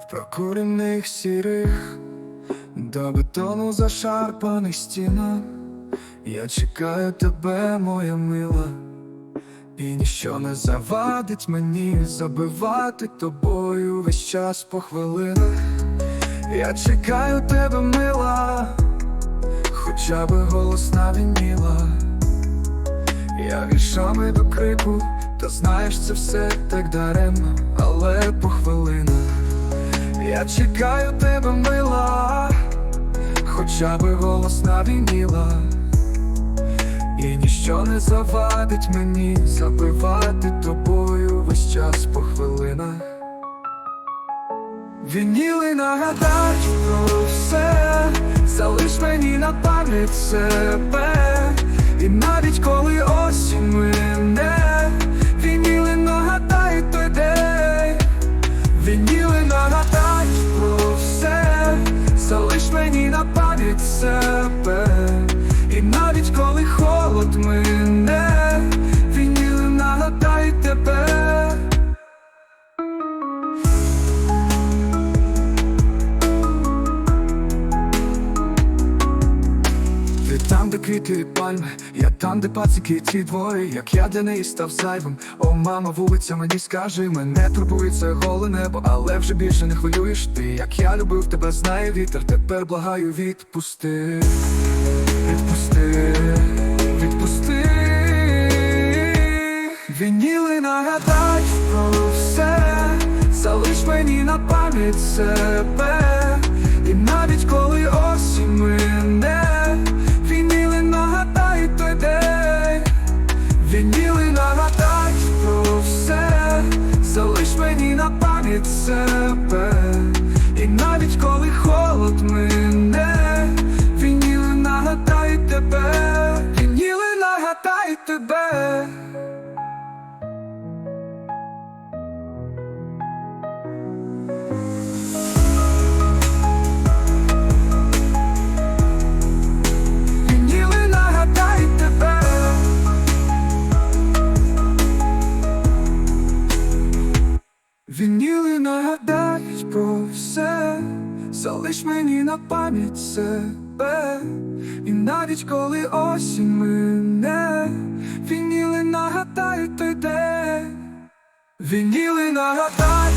в прокурених сірих, до бетону зашарпаних стінах. Я чекаю тебе, моя мила, і ніщо не завадить мені забивати тобою весь час по хвилинах. Я чекаю тебе, мила, хоча би голосна вініла. Я віршами до крику, та знаєш, це все так даремно, але по хвилинах. Я чекаю тебе, мила, хоча би голосна вініла. І ніщо не завадить мені забивати тобою весь час по хвилинах. Вініли нагадають про все, залиш мені на пам'ять себе, і навіть коли пам'ять себе, і навіть коли холод мине, де квіти пальми, я там, де пацики ті двоє, як я для неї став зайвим. О, мама, вулиця, мені скажи, мене турбує це голе небо, але вже більше не хвилюєш. Ти, як я любив тебе, знає вітер, тепер благаю, відпусти, відпусти, відпусти. Вініли нагадають про все, залиш мені на пам'ять себе, і навіть коли осінь мине, себе, і навіть коли холод мене, вініли нагадають тебе, вініли нагадають тебе. Залиш мені на пам'ять себе. І навіть коли осінь мине Вініли нагадають той день Вініли нагадають